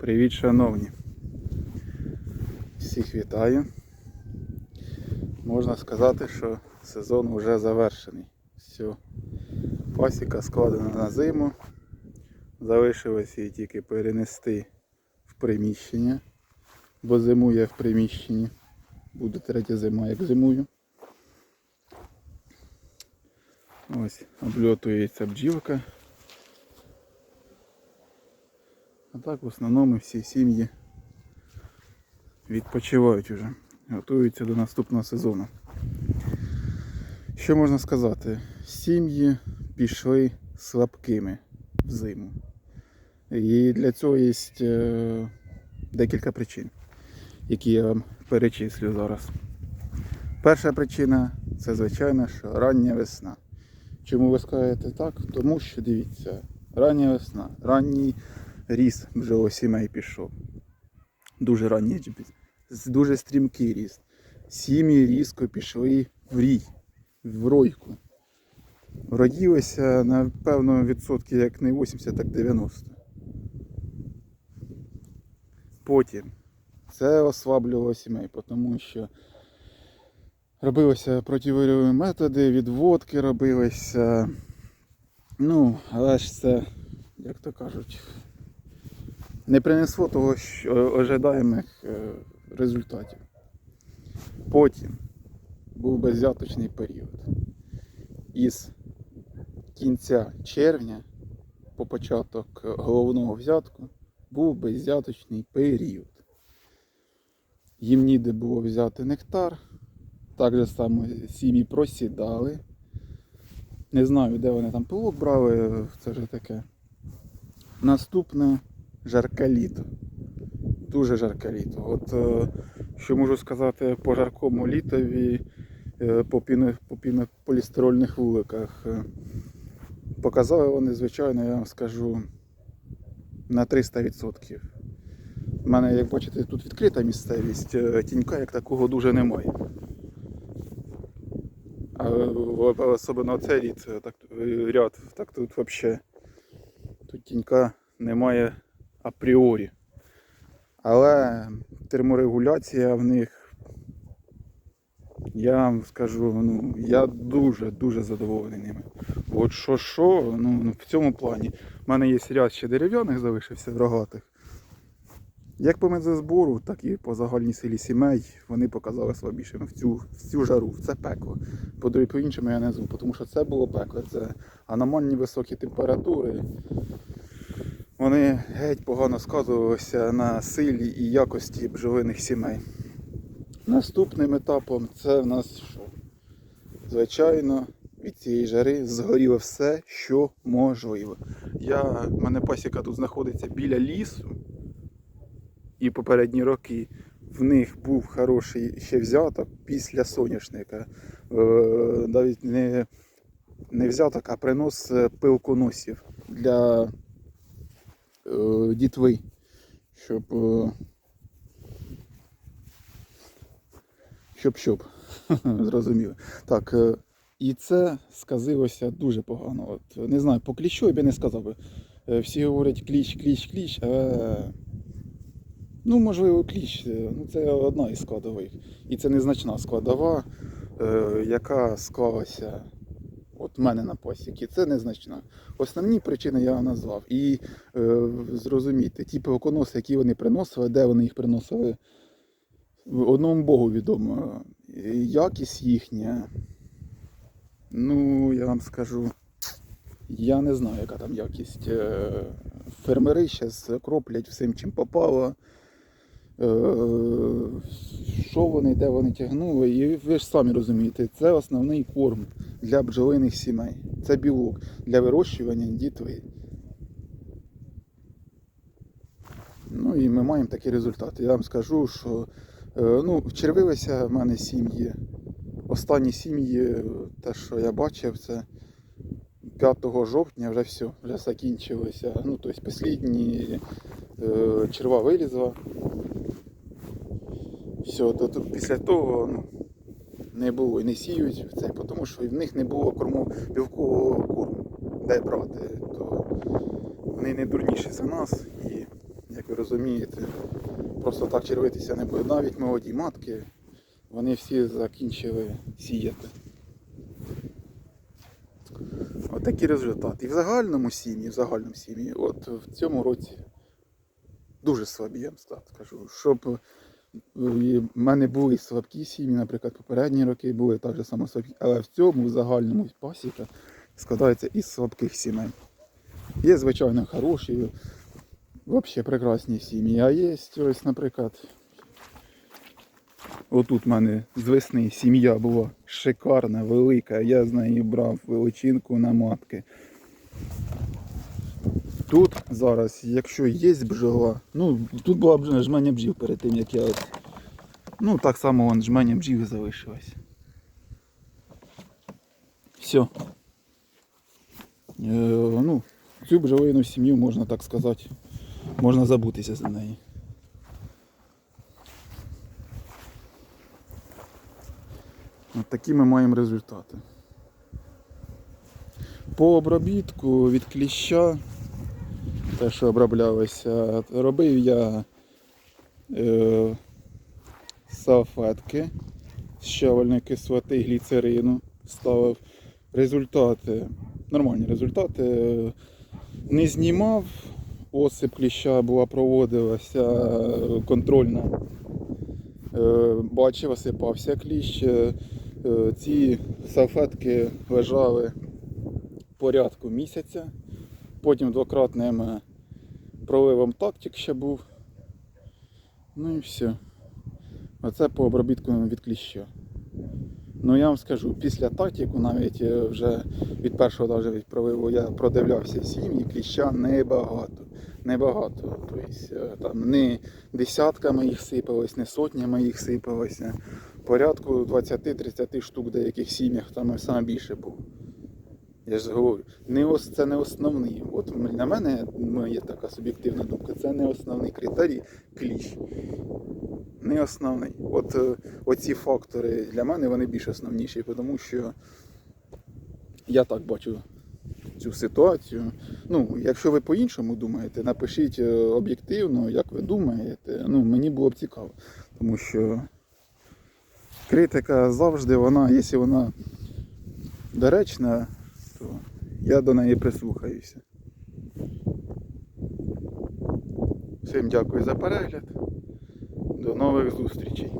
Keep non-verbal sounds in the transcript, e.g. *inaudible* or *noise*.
Привіт, шановні. Всіх вітаю. Можна сказати, що сезон вже завершений. Все. Пасіка складена на зиму. Залишилось її тільки перенести в приміщення, бо зимує в приміщенні. Буде третя зима, як зимую. Ось обльотується бджілка. А так в основному всі сім'ї відпочивають уже, готуються до наступного сезону. Що можна сказати? Сім'ї пішли слабкими в зиму. І для цього є е, декілька причин, які я вам перечислю зараз. Перша причина це, звичайно, що рання весна. Чому ви скажете так? Тому що дивіться, рання весна, ранній ріст бджолосімей пішов. Дуже ранній, дуже стрімкий ріст. Сім'ї різко пішли в рій, в ройку. Роділися, напевно, відсотки як не 80, так 90. Потім це ослаблювало сімей, тому що робилися противирьові методи, відводки робилися. Ну, але ж це, як то кажуть, не принесло того що ожидаємих е, результатів. Потім був безвзяточний період. Із кінця червня по початок головного взятку був безвзяточний період. Їм ніде було взяти нектар. Так же само сім'ї просідали. Не знаю, де вони там пилок брали, це вже таке. Наступне жарке літо. Дуже жарке літо. От е, що можу сказати по жаркому літові, е, по, пінополістирольних вуликах. Е, Показали вони, звичайно, я вам скажу, на 300%. У мене, як бачите, тут відкрита місцевість, тінька як такого дуже немає. А особливо цей рід, так, ряд, так тут взагалі тут тінька немає апріорі. Але терморегуляція в них, я вам скажу, ну, я дуже-дуже задоволений ними. От що що, ну, ну, в цьому плані. У мене є ряд ще дерев'яних залишився рогатих. Як по медзазбору, так і по загальній силі сімей вони показали слабішими в цю, в цю жару, це пекло. По по-іншому я не назву, тому що це було пекло. Це аномальні високі температури. Вони геть погано сказувалися на силі і якості бджолиних сімей. Наступним етапом це в нас що? Звичайно, від цієї жари згоріло все, що можливо. Я, в мене пасіка тут знаходиться біля лісу, і попередні роки в них був хороший ще взяток після соняшника. Е, навіть не, не взяток, а принос е, пилконосів для дітви, щоб. Е, щоб щоб. *laughs* Зрозуміло. Так, е, і це сказилося дуже погано. От, не знаю, по кліщу я би не сказав би. Е, Всі говорять кліщ, кліщ, кліщ, але ну, можливо, кліщ. е, Ну, це одна із складових. І це незначна складова, е, яка склалася от мене на посіки. Це незначна. Основні причини я назвав. І е, зрозумійте, ті пилоконоси, які вони приносили, де вони їх приносили, одному Богу відомо. Якість їхня. Ну, я вам скажу, я не знаю, яка там якість. Е, Фермери зараз кроплять всім, чим попало. Е, Що вони, де вони тягнули, і ви ж самі розумієте, це основний корм для бджолиних сімей. Це білок для вирощування дітей. Ну і ми маємо такі результати. Я вам скажу, що е, ну, червилися в мене сім'ї. Останні сім'ї, те, що я бачив, це 5 жовтня вже все, вже закінчилося. Ну, тобто послідні е, черва вилізла. Все, то, то після того ну, не було і не сіють це, тому що в них не було корму, білкового корму, де брати. То вони не дурніші за нас і як ви розумієте. Просто так червитися не буде. Навіть молоді матки, вони всі закінчили сіяти. От такі результати. І в загальному сім'ї, в загальному сім'ї, от в цьому році дуже слабі, я вам скажу. Щоб е, в мене були слабкі сім'ї, наприклад, попередні роки були так же само слабкі, але в цьому загальному пасіка складається із слабких сімей. Є, звичайно, хороші, взагалі прекрасні сім'ї, а є ось, наприклад, отут в мене з весни сім'я була шикарна, велика, я з неї брав величинку на матки. Тут зараз, якщо є бджола, ну тут була жменя бджіл перед тим, як я от. Ну, так само вон жменя бджіл залишилось. Все. Е, ну, цю бджолину сім'ю можна так сказати. Можна забутися за неї. От такі ми маємо результати. По обробітку від кліща, те, що оброблялося, робив я е, салфетки з щавельної кислоти, гліцерину, ставив результати, нормальні результати. Не знімав, осип кліща була проводилася е, контрольна. Е, Бачив, осипався кліщ. Е, Ці салфетки лежали порядку місяця. Потім двократним е, проливом тактик ще був. Ну і все. Оце по обробітку від кліща. Ну я вам скажу, після тактику навіть е, вже від першого даже від проливу я продивлявся сім'ї, кліща небагато. Небагато. Тобто е, там не десятками їх сипалось, не сотнями їх сипалося. Порядку 20-30 штук деяких сім'ях там і саме більше було. Я ж говорю, не ос, це не основний. От на мене моя така суб'єктивна думка, це не основний критерій кліщ. Не основний. От е, оці фактори для мене вони більш основніші, тому що я так бачу цю ситуацію. Ну, якщо ви по-іншому думаєте, напишіть е, об'єктивно, як ви думаєте. Ну, мені було б цікаво. Тому що критика завжди, вона, якщо вона доречна, то я до неї прислухаюся. Всім дякую за перегляд. До нових зустрічей.